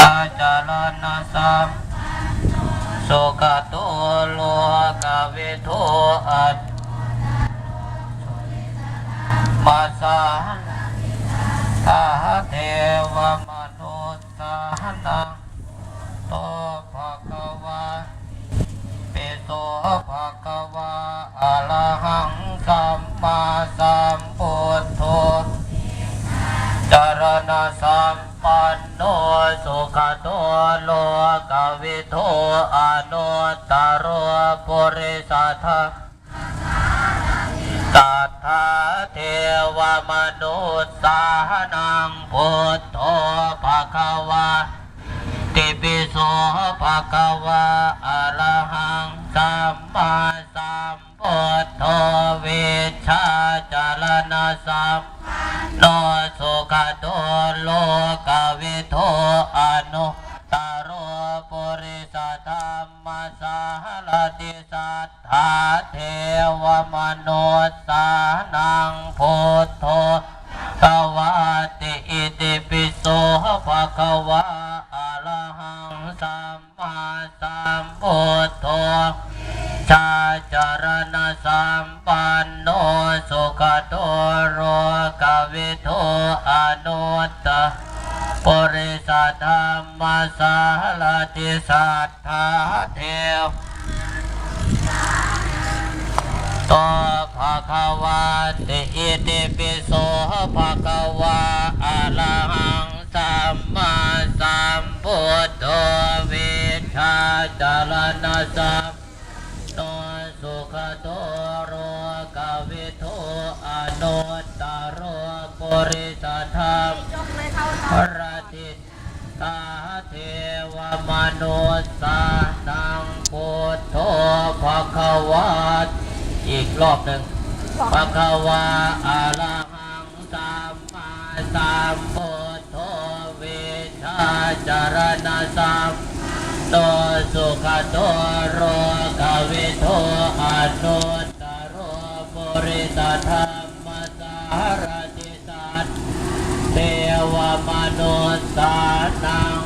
อาจารณสัมสุขโตโลกวิโทอัตมาสาอาเทวมนุสสานังโตภะคะวะเปโตภะคะวะอะระหังสัมมาสัมพุทโธจารณสัม วิโทอนุตตรปุริสัทธะตัทธาเทวมนุษย์สานังพุทโธภะคะวะติปิโสภะคะวะอะระหังสัมมาสัมพุทโธวิชชาจารณสัมโนสุขโตโล ธรรมสารติสัทธาเทวมนุสสานังพุทโธสวัสติอิติปิโสภะคะวะอะระหังสัมมาสัมพุทโธชาจารณสัมปันโนสุขโตโรกวิโทอนุตตะ ปุริสัทธรรมสารติสัทธาเทวตภะคะวะติอิติปิโสภะคะวะอะระหังสัมมาสัมพุทโธวิชชาจารณสัมโนสุขโตโรกวิโทอนุตตรโรปุริสธรรม ระติตาเทวมนุสสานังพุทโธภะควะอีกรอบหนึ่งภะควะอะระหังสัมมาสัมพุทโธวิชาจารณสัมโตสุขโตโรกวิโทอนุตตรโรปุริสธรรมสารติสัตเทวม นุสานัง